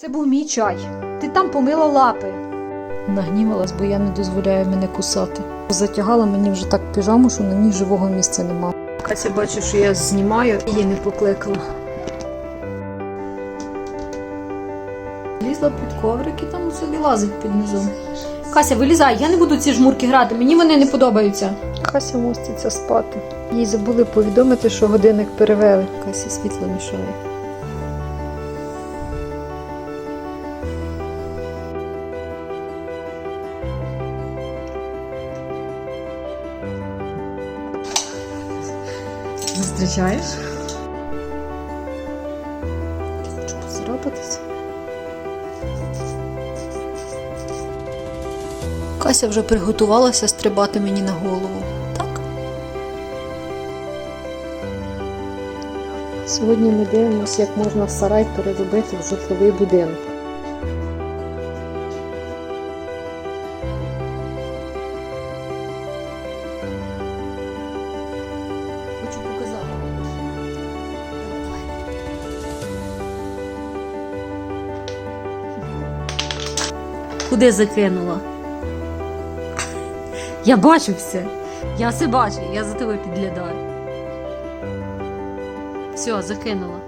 Це був мій чай. Ти там помила лапи. Нагнівалась, бо я не дозволяю мене кусати. Затягала мені вже так піжаму, що на ній живого місця нема. Кася бачить, що я знімаю, її не покликала. Лізла під коврик і там усе вилазить під низом. Кася, вилізай, я не буду ці жмурки грати, мені вони не подобаються. Кася моститься спати. Їй забули повідомити, що годинник перевели. Касі світло мішає. Зустрічаєш? Хочу поцарапатися. Кася вже приготувалася стрибати мені на голову. Так? Сьогодні ми дивимося, як можна сарай переробити в житловий будинок. Куди закинула? Я бачу все. Я все бачу, я за тебе підглядаю. Все, закинула.